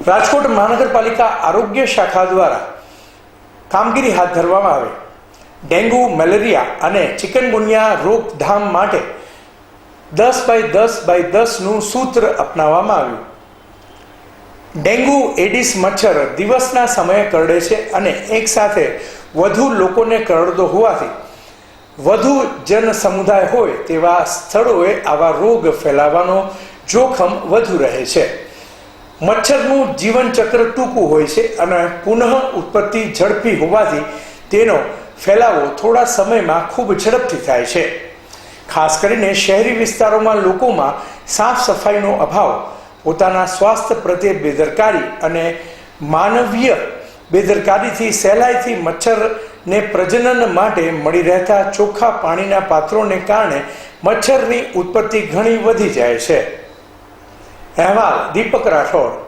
રાજકોટ મહાનગરપાલિકા આરોગ્ય શાખા દ્વારા કામગીરી હાથ ધરવામાં આવે. ડેન્ગુ, મેલેરિયા અને ચિકનગુનિયા રોકધામ માટે દસ બાય દસ બાય દસનું સૂત્ર અપનાવવામાં આવ્યું. ડેન્ગુ એડિસ મચ્છર દિવસના સમયે કરડે છે અને એકસાથે વધુ લોકોને કરડતો હોવાથી વધુ જન સમુદાય હોય તેવા સ્થળોએ આવા રોગ ફેલાવાનો જોખમ વધુ રહે છે. મચ્છરનું જીવનચક્ર ટૂંકું હોય છે અને પુનઃ ઉત્પત્તિ ઝડપી હોવાથી તેનો ફેલાવો થોડા સમયમાં ખૂબ ઝડપથી થાય છે. ખાસ કરીને શહેરી વિસ્તારોમાં લોકોમાં સાફ સફાઈનો અભાવ, પોતાના સ્વાસ્થ્ય પ્રત્યે બેદરકારી અને માનવીય બેદરકારીથી સહેલાઈથી મચ્છરને પ્રજનન માટે મળી રહેતા ચોખ્ખા પાણીના પાત્રોને કારણે મચ્છરની ઉત્પત્તિ ઘણી વધી જાય છે. અહેવાલ દીપક રાઠોડ.